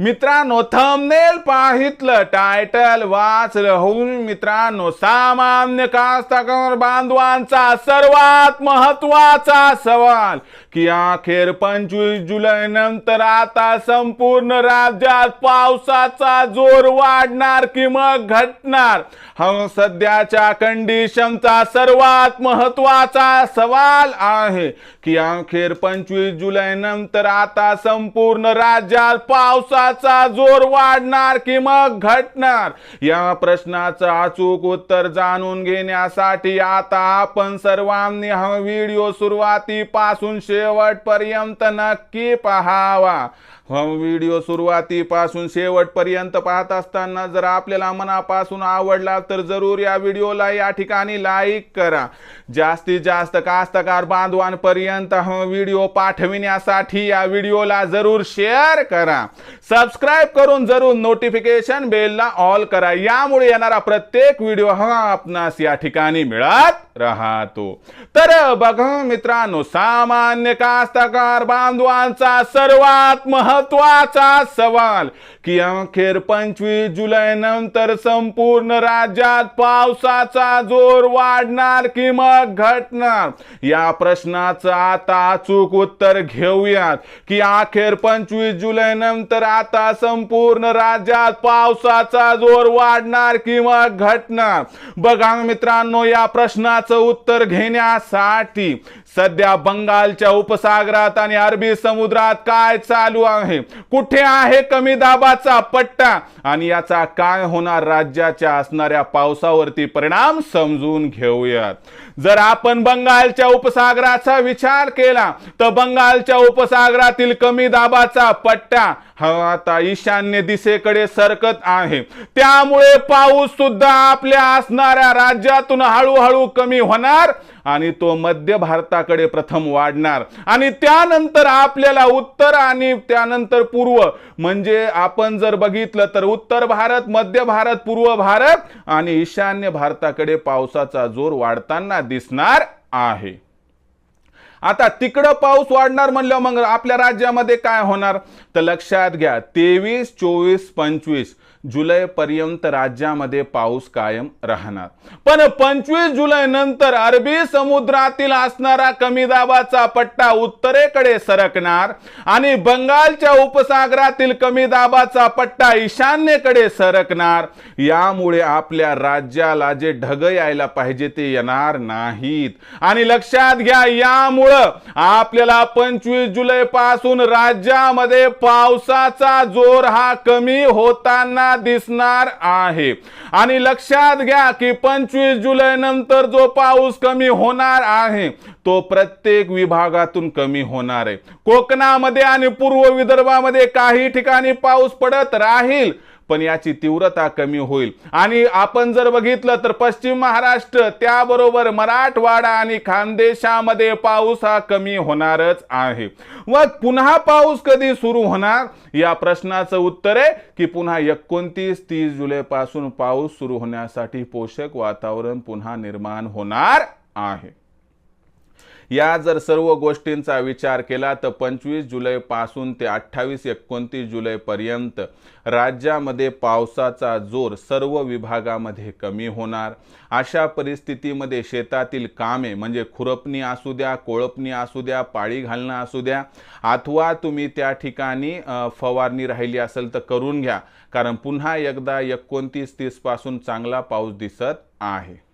मित्रांनो thumbnail पाहितलं title वाचलं होऊन मित्रांनो सामान्य कास्तकार बांधवांचा सर्वात महत्त्वाचा सवाल की अखेर पंचवीस जुलै नंतर आता संपूर्ण राज्यात पावसाचा जोर वाढणार कि मग घटणार? हा सध्याच्या कंडिशनचा सर्वात महत्त्वाचा सवाल आहे की अखेर पंचवीस जुलै नंतर आता संपूर्ण राज्यात पावसाचा जोर वाढणार की मग घटणार? या प्रश्नाचं अचूक उत्तर जाणून घेण्यासाठी आता आपण सर्वांनी हा व्हिडिओ सुरुवातीपासून शेवटपर्यंत नक्की पहावा. हा व्हिडिओ सुरुवातीपासून शेवटपर्यंत पाहत असताना जर आपल्याला मनापासून आवडला तर जरूर या व्हिडिओला या ठिकाणी लाईक करा. जास्तीत जास्त कास्तकार बांधवांपर्यंत हा व्हिडिओ पाठविण्यासाठी या व्हिडिओला जरूर शेअर करा. सबस्क्राईब करून जरूर नोटिफिकेशन बेलला ऑल करा. यामुळे येणारा प्रत्येक व्हिडिओ हा आपणास या ठिकाणी मिळत राहतो. तर बघा मित्रांनो सामान्य कास्तकार बांधवांचा सर्वात महत्त्वाचा सवाल की अखेर पंचवीस जुलै नंतर संपूर्ण राज्यात पावसाचा जोर वाढणार की मग घटणार? या प्रश्नाचं आता अचूक उत्तर घेऊयात की अखेर पंचवीस जुलै नंतर आता संपूर्ण राज्यात पावसाचा जोर वाढणार किंवा घटणार? बघा मित्रांनो या प्रश्नाचं उत्तर घेण्यासाठी सध्या बंगालच्या उपसागरात आणि अरबी समुद्रात काय चालू आहे? कुठे आहे कमी दाबाचा पट्टा? आणि याचा काय होणार राज्याच्या असणाऱ्या पावसावरती परिणाम समजून घेऊयात. जर आपण बंगालच्या उपसागराचा विचार केला तर बंगालच्या उपसागरातील कमी दाबाचा पट्टा हा आता ईशान्य दिशेकडे सरकत आहे. त्यामुळे पाऊस सुद्धा आपल्या असणाऱ्या राज्यातून हळूहळू कमी होणार आणि तो मध्य भारताकडे प्रथम वाढणार. आणि त्यानंतर आपल्याला उत्तर आणि त्यानंतर पूर्व म्हणजे आपण जर बघितलं तर उत्तर भारत मध्य भारत पूर्व भारत आणि ईशान्य भारताकडे पावसाचा जोर वाढताना दिसणार आहे. आता तिकडं पाऊस वाढणार म्हणलं मग आपल्या राज्यामध्ये काय होणार? तर लक्षात घ्या तेवीस चोवीस पंचवीस जुलै पर्यंत राज्यामध्ये पाऊस कायम राहणार. पण पंचवीस जुलै नंतर अरबी समुद्रातील असणारा कमी दाबाचा पट्टा उत्तरेकडे सरकणार आणि बंगालच्या उपसागरातील कमी दाबाचा पट्टा ईशान्येकडे सरकणार. यामुळे आपल्या राज्याला जे ढग यायला पाहिजे ते येणार नाहीत. आणि लक्षात घ्या यामुळे आपल्याला पंचवीस जुलै पासून राज्यामध्ये पावसाचा जोर हा कमी होताना दिसणार आहे. आणि लक्षात घ्या की पंचवीस जुलै नंतर जो पाऊस कमी होणार आहे तो प्रत्येक विभागातून कमी होणार आहे. कोकणामध्ये आणि पूर्व विदर्भामध्ये काही ठिकाणी पाऊस पडत राहील पण याची तीव्रता कमी होईल. आणि आपण जर बघितलं तर पश्चिम महाराष्ट्र त्याबरोबर मराठवाडा आणि खानदेशामध्ये पाऊस हा कमी होणारच आहे. व पुन्हा पाऊस कधी सुरू होणार? या प्रश्नाचं उत्तर आहे की पुन्हा एकोणतीस तीस जुलै पासून पाऊस सुरू होण्यासाठी पोषक वातावरण पुन्हा निर्माण होणार आहे. या जर सर्व गोष्टींचा विचार केला तर पंचवीस जुलैपासून ते अठ्ठावीस एकोणतीस जुलैपर्यंत राज्यामध्ये पावसाचा जोर सर्व विभागामध्ये कमी होणार. अशा परिस्थितीमध्ये शेतातील कामे म्हणजे खुरपणी असू द्या कोळपणी असू द्या पाळी घालणं असू द्या अथवा तुम्ही त्या ठिकाणी फवारणी राहिली असेल तर करून घ्या. कारण पुन्हा एकदा एकोणतीस तीसपासून चांगला पाऊस दिसत आहे.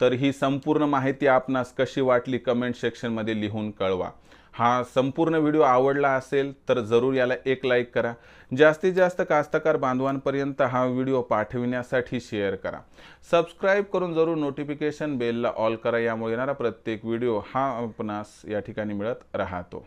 तर ही संपूर्ण माहिती आपणास कशी वाटली कमेंट सेक्शनमध्ये लिहून कळवा. हा संपूर्ण व्हिडिओ आवडला असेल तर जरूर याला एक लाईक करा. जास्तीत जास्त कास्तकार बांधवांपर्यंत हा व्हिडिओ पाठविण्यासाठी शेअर करा. सबस्क्राईब करून जरूर नोटिफिकेशन बेलला ऑल करा. यामुळे येणारा प्रत्येक व्हिडिओ हा आपणास या ठिकाणी मिळत राहतो.